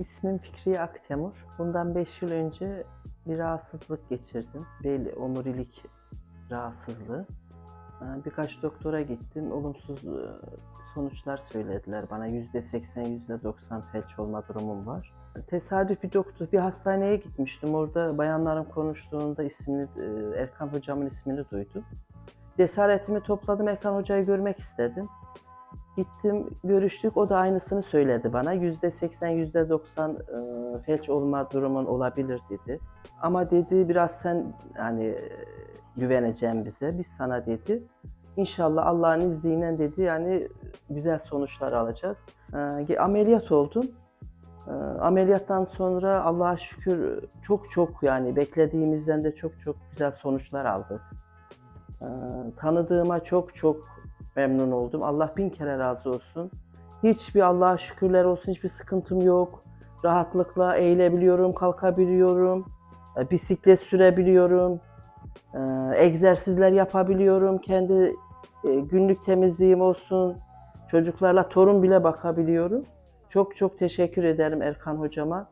İsmim Fikriye Aktemur. Bundan 5 yıl önce bir rahatsızlık geçirdim. Bel omurilik rahatsızlığı. Ee, Birkaç doktora gittim. Olumsuz e, sonuçlar söylediler bana. %80, %90 felç olma durumum var. Tesadüf bir doktor, bir hastaneye gitmiştim. Orada bayanların konuştuğunda ismini, e, Erkan hocamın ismini duydum. Cesaretimi topladım, Erkan hocayı görmek istedim. Gittim, görüştük. O da aynısını söyledi bana. Yüzde seksen, yüzde doksan e, felç olma durumun olabilir dedi. Ama dedi biraz sen yani e, güveneceğim bize. Biz sana dedi. İnşallah Allah'ın izniyle dedi yani güzel sonuçlar alacağız. E, ameliyat oldum. E, ameliyattan sonra Allah'a şükür çok çok yani beklediğimizden de çok çok güzel sonuçlar aldık. E, tanıdığıma çok çok memnun oldum. Allah bin kere razı olsun. Hiçbir Allah'a şükürler olsun hiçbir sıkıntım yok. Rahatlıkla eğilebiliyorum, kalkabiliyorum. e, Bisiklet sürebiliyorum. e, Egzersizler yapabiliyorum. Kendi e, günlük temizliğim olsun. Çocuklarla torun bile bakabiliyorum. Çok çok teşekkür ederim Erkan hocama.